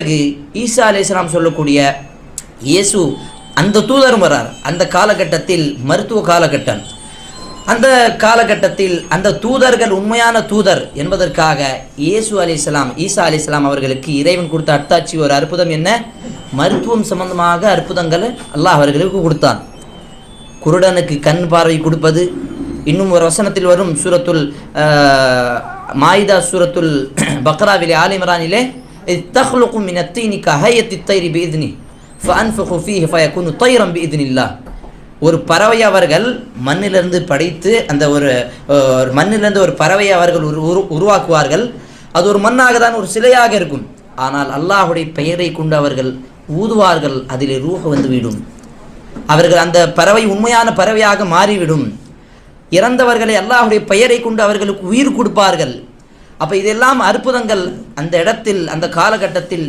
பிறகு ஈசா அலைஹிஸ்ஸலாம் சொல்லக்கூடிய இயேசு அந்த தூதரும் வரார் அந்த காலகட்டத்தில் மருத்துவ காலகட்டம். அந்த காலகட்டத்தில் அந்த தூதர்கள் உண்மையான தூதர் என்பதற்காக இயேசு அலைஹிஸ்ஸலாம் ஈசா அலைஹிஸ்ஸலாம் அவர்களுக்கு இறைவன் கொடுத்த அர்த்தாட்சி ஒரு அற்புதம் என்ன? மருத்துவம் சம்பந்தமாக அற்புதங்களை அல்லாஹ் அவர்களுக்கு கொடுத்தான். குருடனுக்கு கண் பார்வை கொடுப்பது இன்னும் ஒரு வசனத்தில் வரும் சூரத்துல் ஆஹ், மாயிதா சூரத்துல் பக்ராவிலே ஆலிமரானிலே تخلق من الطين كهيئة الطير بإذنه فأنفخ فيه فيكون طيرا بإذن الله ஒரு பறவை அவர்கள் மண்ணிலிருந்து படைத்து அந்த ஒரு அஹ், ஒரு மண்ணிலிருந்து ஒரு பறவையை அவர்கள் உரு உரு- உருவாக்குவார்கள் அது ஒரு மண்ணாக தான் ஒரு சிலையாக இருக்கும் ஆனால் அல்லாஹுடைய பெயரை கொண்டு அவர்கள் ஊதுவார்கள் அதிலே ரூஹ வந்து விடும் அவர்கள் அந்த பறவை உண்மையான பறவையாக மாறிவிடும் இறந்தவர்களை அல்லாஹுடைய பெயரை கொண்டு அவர்களுக்கு உயிர் கொடுப்பார்கள் அப்ப இதெல்லாம் அற்புதங்கள் அந்த இடத்தில் அந்த காலகட்டத்தில்